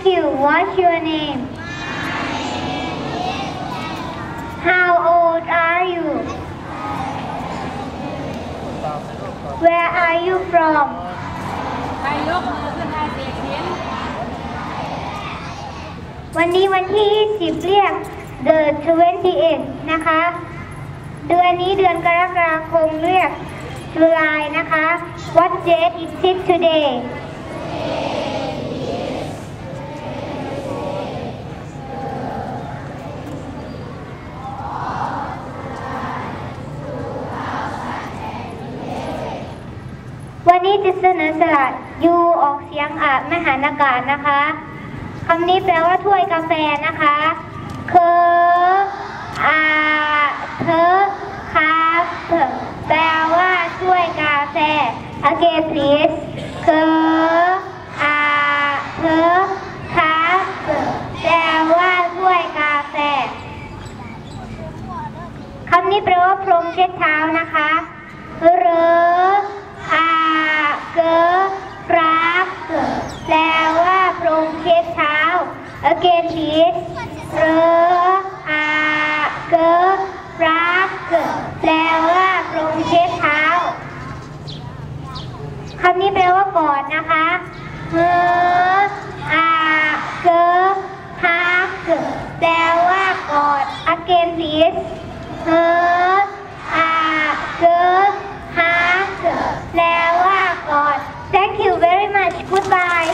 ask you, What's your name How old are you Where are you from ใครยกมือขึ้นให้เด็กเห็นวันนี้วันที่20เรียก The 28นะคะ เดือนนี้เดือนกรกฎาคมเรียก July นะคะ What date is it today วันนี้จะเสนอสลัดยูออกเสียงอ่านไม่หันากาศนะคะคำนี้แปลว่าถ้วยกาแฟนะคะเคออาเธอคาเแปลว่าถ้วยกาแฟ again please เคออาเธอคาแปลว่าถ้วยกาแฟคำนี้แปลว่าพรมเช็ดเท้านะคะเรอ โอ Again read r a g r a g แปลว่าลงเช็ดเท้าคำนี้แปลว่ากอดนะคะเฮอาเกฮาเกแปลว่ากอด Again read เฮอาเกฮาเกแปลว่ากอด Thank you very much goodbye